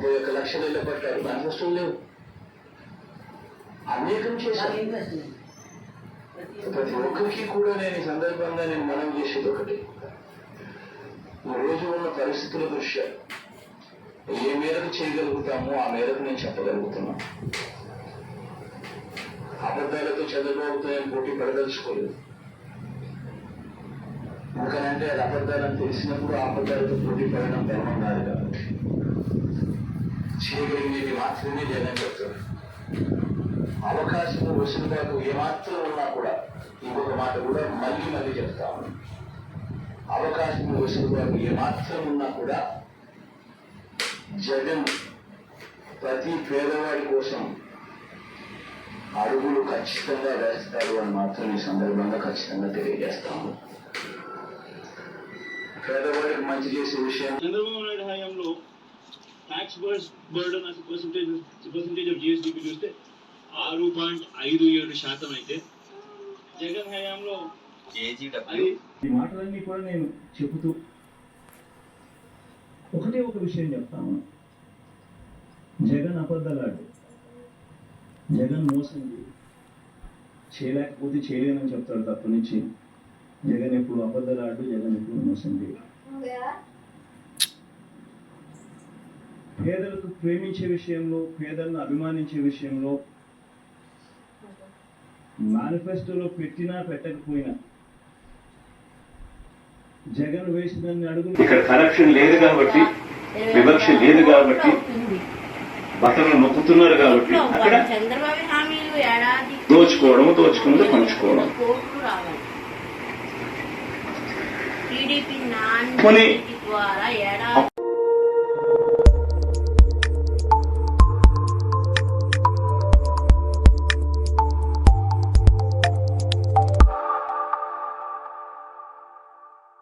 ముప్పై ఒక్క లక్షలు ఇళ్ళ పట్టారు మేనిఫెస్టోలు లేవు అనేకం చేశారు. ప్రతి ఒక్కరికి కూడా నేను ఈ సందర్భంగా నేను మనం చేసేది ఒకటి. ఈ రోజు ఉన్న పరిస్థితుల దృష్ట్యా ఏ మేరకు చేయగలుగుతామో ఆ మేరకు నేను చెప్పగలుగుతున్నా. అబద్ధాలతో చంద్రబాబుతో నేను పోటీ పడదలుచుకోలేదు. ఎందుకనంటే అది అబద్ధాలని తెలిసినప్పుడు ఆ అబద్ధాలతో పోటీ పడడం ధర్మం కాదు. కాబట్టి చేయగలిగేది మాత్రమే జగన్ చెప్తారు అవకాశం వసూలుబాటు ఏమాత్రం ఉన్నా కూడా ఇంకొక మాట కూడా మళ్ళీ మళ్ళీ చెప్తాము అవకాశం వసూలుబాటు ఏమాత్రం ఉన్నా కూడా జగన్ ప్రతి పేదవాడి కోసం అడుగులు ఖచ్చితంగా వేస్తారు అని మాత్రం ఈ సందర్భంగా ఖచ్చితంగా తెలియజేస్తాము పేదవాడికి మంచి చేసే విషయం చంద్రబాబు నాయుడు హయాంలో ట్యాక్స్ బర్డన్ అసలు పర్సంటేజ్ పర్సంటేజ్ ఆఫ్ జిఎస్డిపి చూస్తే ఆరు పాయింట్ ఐదు ఏడు శాతం అయితే జగన్ హయాంలో ఈ మాటలన్నీ కూడా నేను చెబుతూ ఒకటే ఒక విషయం చెప్తాను. జగన్ అబద్ధలాడు. జగన్ మోసం చేయలేకపోతే చేయలేనని చెప్తాడు తప్ప నుంచి. జగన్ ఎప్పుడు అబద్ధలాడు జగన్ ఎప్పుడు మోసం చేయడు. పేదలకు ప్రేమించే విషయంలో పేదలను అభిమానించే విషయంలో మేనిఫెస్టోలో పెట్టినా పెట్టకపోయినా జగన్ వేసిన అడుగులు ఇక్కడ కరప్షన్ లేదు కాబట్టి వివక్ష లేదు కాబట్టి బట్టలు నొక్కుతున్నారు కాబట్టి అక్కడ చంద్రబాబు హామీలు ఏడాది దోచుకోవడం దోచుకున్నది పంచుకోవడం. కోట్లు